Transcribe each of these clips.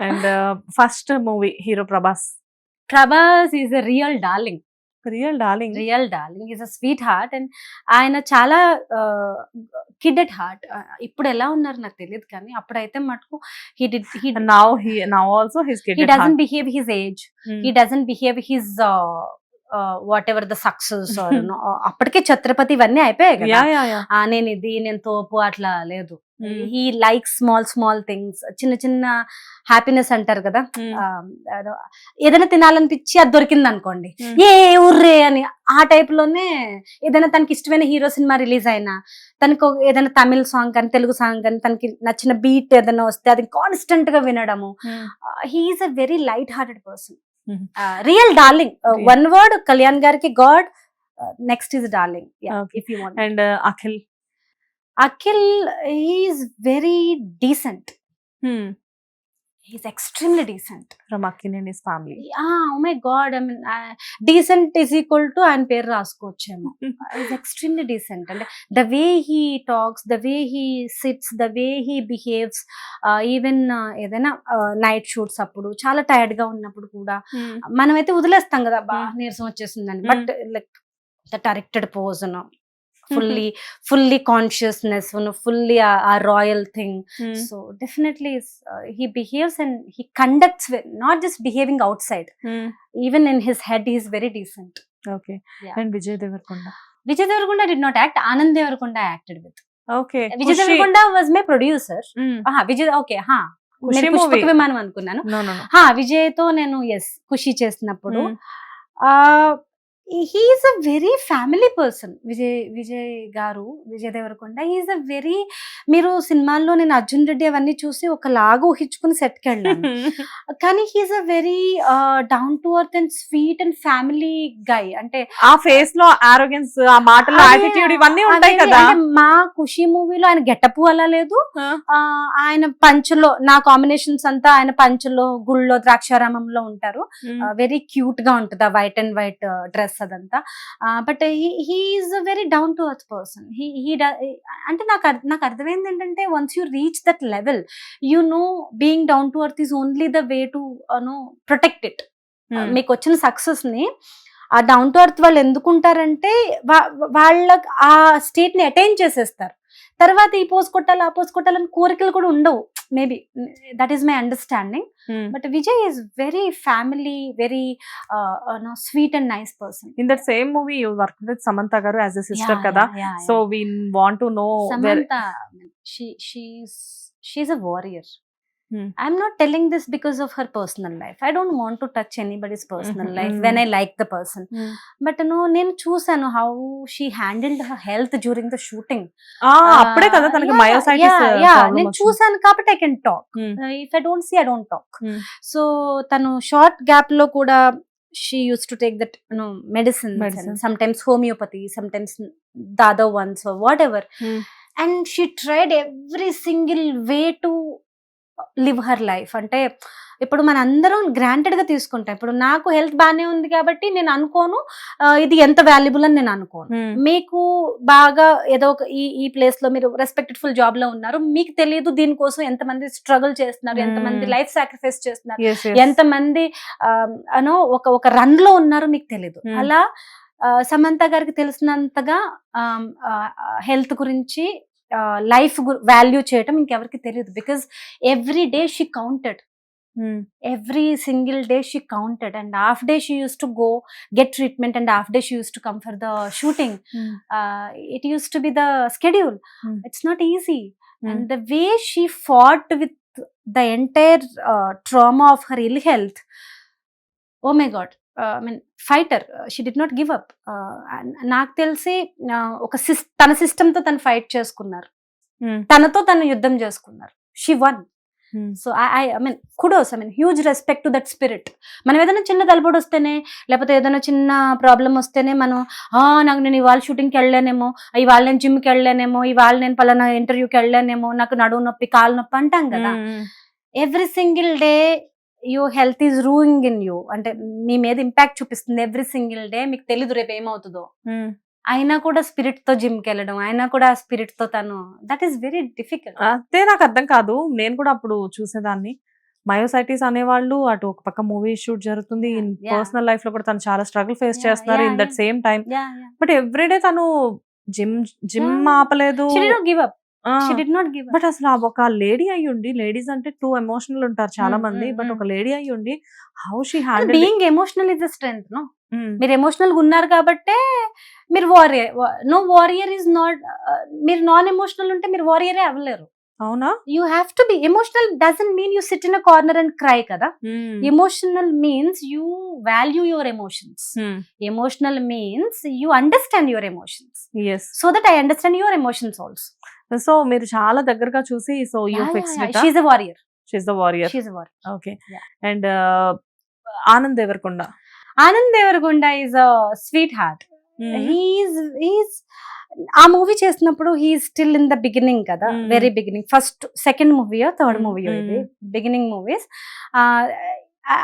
And first movie hero Prabhas Prabhas is a real darling real darling real darling is a sweet heart and ఆయన చాలా kid at heart ఇప్పుడు ఎలా ఉన్నారు నాకు తెలియదు కానీ అప్పుడైతే మటుకు he did he now he now also his he doesn't behave his age. He doesn't behave his uh, uh, whatever the success అప్పటికే ఛత్రపతి ఇవన్నీ అయిపోయాయి కదా. నేను ఇది నేను తోపు అట్లా లేదు. He like small small things చిన్న చిన్న హ్యాపీనెస్ అంటారు కదా. ఏదైనా తినాలనిపించి అది దొరికింది అనుకోండి ఏ ఊర్రే అని ఆ టైప్లోనే ఏదైనా తనకి ఇష్టమైన హీరో సినిమా రిలీజ్ అయినా తనకు ఏదైనా తమిళ్ సాంగ్ కానీ తెలుగు సాంగ్ కానీ తనకి నచ్చిన బీట్ ఏదైనా వస్తే అది కాన్స్టెంట్గా వినడము. He's a very light hearted person. Real darling Okay. One word Kalyan గారికి god next is darling Okay. If you want and Akhil Akhil is very decent he's extremely decent Akhil and his family oh my god I mean decent is equal to ఆయన పేరు రాసుకోవచ్చేమో. Is extremely decent అంటే the way he talks the way he sits the way he behaves even ఏదైనా night shoots అప్పుడు చాలా టైర్డ్గా ఉన్నప్పుడు కూడా మనమైతే వదిలేస్తాం కదా బా Hmm. నీరసం వచ్చేసిందని. But like the directed pose fully fully consciousness fully a royal thing. So definitely he behaves and he conducts not just behaving outside. Even in his head is very decent. Okay. Yeah. And Vijay Deverakonda? Vijay Deverakonda didn't act Anand Deverakonda acted with okay. Vijay Deverakonda was my producer Vijay okay హా. పుష్పక విమానం అనుకున్నాను. విజయ్తో నేను ఎస్ ఖుషి చేసినప్పుడు he's a very family person Vijay Vijay గారు Vijay Deverakonda he's a very మీరు సినిమాల్లో నేను అర్జున్ రెడ్డి అవన్నీ చూసి ఒక లాగా ఊహించుకుని సెట్కి వెళ్ళాను కానీ he's a very down to earth and sweet and family guy అంటే ఆ ఫేస్లో ఆరోగెన్స్ ఆ మాటలో యాటిట్యూడ్ ఇవన్నీ ఉంటాయి కదా? మా ఖుషి మూవీలో ఆయన గెటప్ అలా లేదు. ఆయన పంచులో నా కాంబినేషన్స్ అంతా ఆయన పంచులో గుళ్ళో ద్రాక్షారామంలో ఉంటారు. వెరీ క్యూట్గా ఉంటుంది ఆ వైట్ అండ్ వైట్ డ్రెస్ అదంతా but he's very down to earth person he he అంటే నాకు నాకు అర్థమైంది ఏంటంటే once you reach that level you know being down to earth is only the way to no protect it మీకు వచ్చిన సక్సెస్ని ఆ డౌన్ టు అర్త్ వాళ్ళు ఎందుకుంటారంటే వాళ్ళ ఆ స్టేట్ని అటైన్ చేసేస్తారు. తర్వాత ఈ పోజ్ కొట్టాలి ఆ పోజ్ కొట్టాలని కోరికలు కూడా ఉండవు. maybe that is my understanding. Hmm. But vijay is very family very uh, uh, no, sweet and nice person. In that same movie you worked with samantha garu as a sister yeah, kada? yeah, yeah, so we want to know samantha where... she she's she's a warrior. I'm not telling this because of her personal life. I don't want to touch anybody's personal Mhm, life mhm. when i like the person. But no నేను చూసాను how she handled her health during the shooting అప్పుడే కదా తనకి myositis నేను చూసాను కాబట్టి I can talk if I don't see I don't talk. So తను short గ్యాప్లో కూడా she use to take that no medicine Medicine. Sometimes homeopathy sometimes the other ones whatever and she tried every single way to live her life. అంటే ఇప్పుడు మన అందరం గ్రాంటెడ్గా తీసుకుంటాం. ఇప్పుడు నాకు హెల్త్ బాగానే ఉంది కాబట్టి నేను అనుకోను ఇది ఎంత వాల్యుబుల్ అని నేను అనుకోను. మీకు బాగా ఏదో ఒక ఈ ఈ ప్లేస్లో మీరు రెస్పెక్టెడ్ ఫుల్ జాబ్లో ఉన్నారు. మీకు తెలియదు దీనికోసం ఎంతమంది స్ట్రగుల్ చేస్తున్నారు ఎంతమంది. లైఫ్ సాక్రిఫైస్ చేస్తున్నారు ఎంతమంది అనో ఒక ఒక రన్లో ఉన్నారో మీకు తెలియదు. అలా సమంత గారికి తెలిసినంతగా హెల్త్ గురించి లైఫ్ వాల్యూ చేయటం ఇంకెవరికి తెలియదు because every day she counted. Every single day she counted. And half day she use to go get treatment and half day she use to come for the shooting. It use to be the schedule. It's not easy. And the way she fought with the entire trauma of her ill health oh my god. Uh, she did not give up. uh, and నాకు తెలిసి ఒక sys తన సిస్టమ్తో తను fight చేసుకున్నారు. తనతో తను యుద్ధం చేసుకున్నారు. She won so I I mean kudos I mean huge respect to that spirit మనం ఏదైనా చిన్న తలపడి వస్తేనే లేకపోతే ఏదైనా చిన్న ప్రాబ్లం వస్తేనే మనం "ఆ, నాకు నేను ఇవాళ షూటింగ్కి వెళ్ళానేమో ఇవాళ నేను జిమ్కి వెళ్ళానేమో ఇవాళ నేను పలానా ఇంటర్వ్యూకి వెళ్ళానేమో నాకు నడువు నొప్పి కాలు నొప్పి అంటాం కదా. Every single day you health is ruining in you. అంటే మీ మీద ఇంపాక్ట్ చూపిస్తుంది ఎవ్రీ సింగిల్ డే. మీకు తెలీదు రేపు ఏమవుతుందో. అయినా కూడా స్పిరిట్తో జిమ్కి వెళ్ళడం అయినా కూడా స్పిరిట్తో తను దట్ ఈస్ వెరీ డిఫికల్ట్ అదే నాకు అర్థం కాదు. నేను కూడా అప్పుడు చూసేదాన్ని. మయోసైటిస్ అనేవాళ్ళు అటు ఒక పక్క మూవీ షూట్ జరుగుతుంది. ఇన్. పర్సనల్ లైఫ్లో కూడా తను చాలా స్ట్రగుల్ ఫేస్ చేస్తున్నారు in that. Same time. But everyday తను జిమ్ జిమ్. ఆపలేదు. She did బట్ అసలు ఒక లేడీ అయి ఉండి లేడీస్ అంటే టూ ఎమోషనల్ ఉంటారు చాలా Mm, మంది mm, బట్ mm. ఒక లేడీ అయి ఉండి how she handle being emotional is a strength, no? మీరు ఎమోషనల్గా ఉన్నారు కాబట్టే మీరు warrior no warrior is not మీరు నాన్ ఎమోషనల్ ఉంటే మీరు వారియరే అవ్వలేరు. అవునా? You have to be emotional doesn't mean you sit in a corner and cry కదా? Emotional means you value your emotions emotional means you understand your emotions so that I understand your emotions also so మీరు చాలా దగ్గరగా చూసి so you fix she a warrior she's the warrior she a warrior okay. And Anand Deverakonda Anand Deverakonda is a sweet heart he's he's ఆ movie చేసినప్పుడు he still in the beginning కదా. Very beginning first second మూవీయో third Mm, మూవీయో ఇది. Beginning movies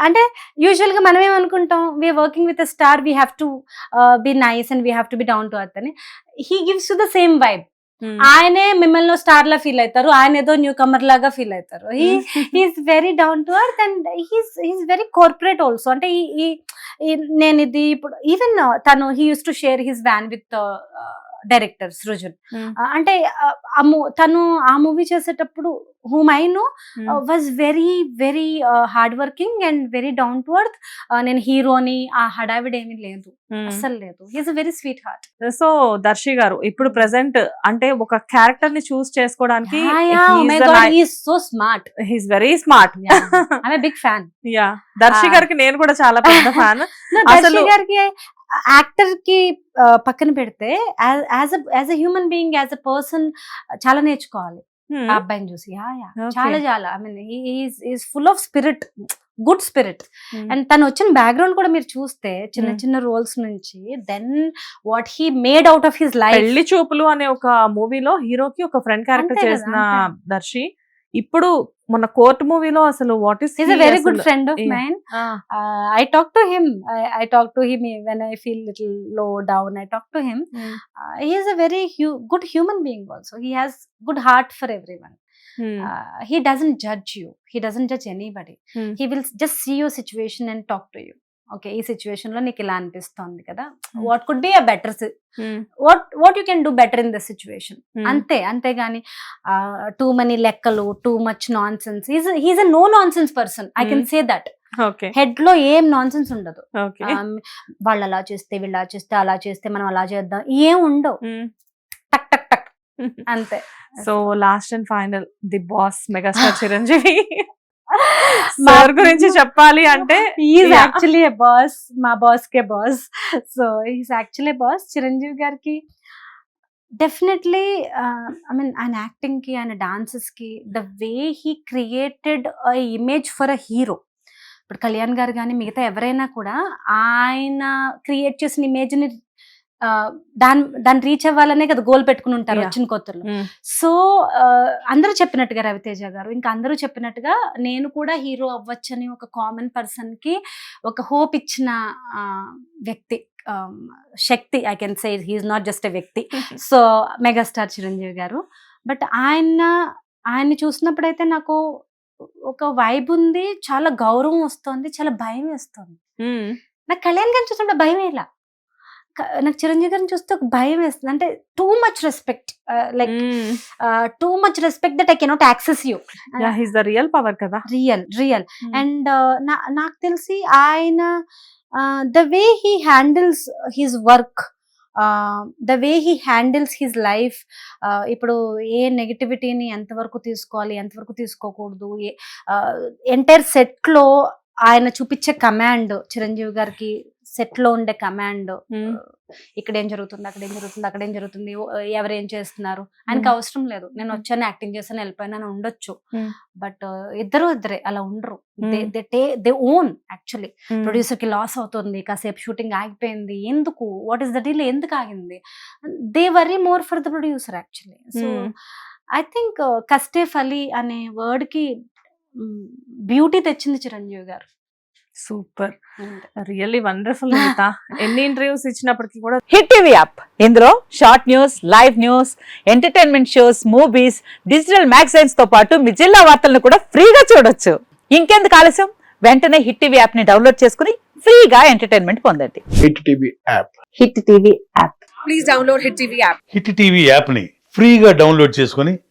అంటే యూజువల్గా మనం ఏమనుకుంటాం we are working with star we have to be nice and we have to be down to earth అని. He gives to the same vibe ఆయనే మిమ్మల్ని స్టార్ లా ఫీల్ అవుతారు ఆయన ఏదో న్యూ కమర్ లాగా ఫీల్ అవుతారు. He he's very down to earth and he's he's very corporate also అంటే ఈ- నేను ఇది ఇప్పుడు ఈవెన్ తను he uses to share his van with director Srujan. అంటే ఆ mo- తను ఆ మూవీ చేసేటప్పుడు whom I know was very very hard working and very down to earth నేను హీరోని ఆ హడావిడ్ ఏమీ లేదు. అస్సలు లేదు. He's a very sweet heart so Darshi garu ఇప్పుడు ప్రెసెంట్ అంటే ఒక క్యారెక్టర్ని చూస్ చేసుకోవడానికి so smart he's very smart I'm big fan yeah Darsi. గారికి నేను కూడా చాలా పెద్ద ఫ్యాన్ దర్శి అసలు- గారికి యాక్టర్కి పక్కన పెడితే as as a human being as a person చాలా నేర్చుకోవాలి. ఆ అబ్బాయిని చూసి. చాలా చాలా. I mean is full of spirit. Good spirit. And తను వచ్చిన బ్యాక్గ్రౌండ్ కూడా మీరు చూస్తే చిన్న. చిన్న రోల్స్ నుంచి then what he made out of his life Pelli Choopulu అనే ఒక మూవీలో హీరోకి ఒక ఫ్రెండ్ క్యారెక్టర్ చేసిన. దర్శి ఇప్పుడు మన కోర్ట్ మూవీలో అసలు what is is a very good friend of. Mine I talk to him I talk to him when I feel little low down I talk to him he is a very hu- good human being also he has good heart for everyone uh, he doesn't judge you he doesn't judge anybody Hmm. he will just see your situation and talk to you okay ఈ సిచ్యువేషన్లో నీకు ఇలా అనిపిస్తోంది కదా. What could be a better what what you can do better in the situation అంతే అంతేగాని too money లెక్కలు too much non sense he's a no non sense person I can. Say that okay. హెడ్లో ఏం non sense ఉండదు వాళ్ళు అలా చేస్తే వీళ్ళు అలా చేస్తే అలా చేస్తే మనం అలా చేద్దాం. ఏం ఉండవు. టక్ టక్ టక్. అంతే. So last and final the boss megastar Chiranjeevi sir గురించి చెప్పాలి అంటే ఈజ్. యాక్చువల్లీ ఏ బాస్ మా boss K boss so is actually boss Chiranjeevi గారికి డెఫినెట్లీ ఐ మీన్ ఆయన యాక్టింగ్కి ఆయన డాన్సెస్కి the way he created image for a hero ఇప్పుడు కళ్యాణ్ గారు కానీ మిగతా ఎవరైనా కూడా ఆయన క్రియేట్ చేసిన ఇమేజ్ని ఆ, దాని దాన్ని రీచ్ అవ్వాలనే కదా గోల్ పెట్టుకుని ఉంటారు. వచ్చిన కొత్తలో Mm. సో అందరూ చెప్పినట్టుగా రవితేజ గారు ఇంకా అందరూ చెప్పినట్టుగా నేను కూడా హీరో అవ్వచ్చని ఒక కామన్ పర్సన్కి ఒక హోప్ ఇచ్చిన వ్యక్తి శక్తి I can say he's not just a వ్యక్తి సో మెగాస్టార్ చిరంజీవి గారు బట్ ఆయన ఆయన్ని చూసినప్పుడైతే నాకు ఒక వైబ్ ఉంది చాలా గౌరవం వస్తుంది చాలా భయం వేస్తుంది Mm. నాకు కళ్యాణ్ గారిని చూసినప్పుడు భయం ఇలా నాకు చిరంజీవి గారిని చూస్తే ఒక భయం వేస్తుంది అంటే too much respect like. Too much respect that I cannot access you he's the real power కదా రియల్ రియల్. అండ్ నాకు తెలిసి ఆయన the way he handles his work the way he handles his life ఇప్పుడు ఏ నెగిటివిటీని ఎంతవరకు తీసుకోవాలి ఎంతవరకు తీసుకోకూడదు ఏ ఎంటైర్ సెట్లో ఆయన చూపించే కమాండ్ చిరంజీవి గారికి set లో ఉండే కమాండ్. ఇక్కడ ఏం జరుగుతుంది అక్కడ ఏం జరుగుతుంది అక్కడ ఏం జరుగుతుంది ఎవరు ఏం చేస్తున్నారు ఆయనకి. అవసరం లేదు నేను వచ్చాను యాక్టింగ్ చేశాను వెళ్ళిపోయాను ఉండొచ్చు. బట్ ఇద్దరు ఇద్దరే అలా ఉండరు. దే టే దే ఓన్ యాక్చువల్లీ. ప్రొడ్యూసర్కి లాస్ అవుతుంది కాసేపు షూటింగ్ ఆగిపోయింది ఎందుకు వాట్ ఈస్ ద డీల్ ఎందుకు ఆగింది they worry more for the producer actually so. I think కస్టే ఫలి అనే వర్డ్కి బ్యూటీ తెచ్చింది Chiranjeevi garu. Super. Really wonderful ఎన్ని ఇంటర్వ్యూస్ ఇచ్చినప్పటికీ కూడా హిట్ టీవీ యాప్. ఇందులో short news live news entertainment shows movies digital మ్యాగజైన్స్తో పాటు మీ జిల్లా వార్తలను కూడా ఫ్రీగా చూడొచ్చు. ఇంకెందుకు ఆలస్యం? వెంటనే హిట్ టీవీ యాప్ని డౌన్లోడ్ చేసుకుని ఫ్రీగా ఎంటర్టైన్మెంట్ పొందండి. Hit TV app. Hit TV app. Please download Hit TV app. Hit TV యాప్ని ఫ్రీగా డౌన్లోడ్ చేసుకొని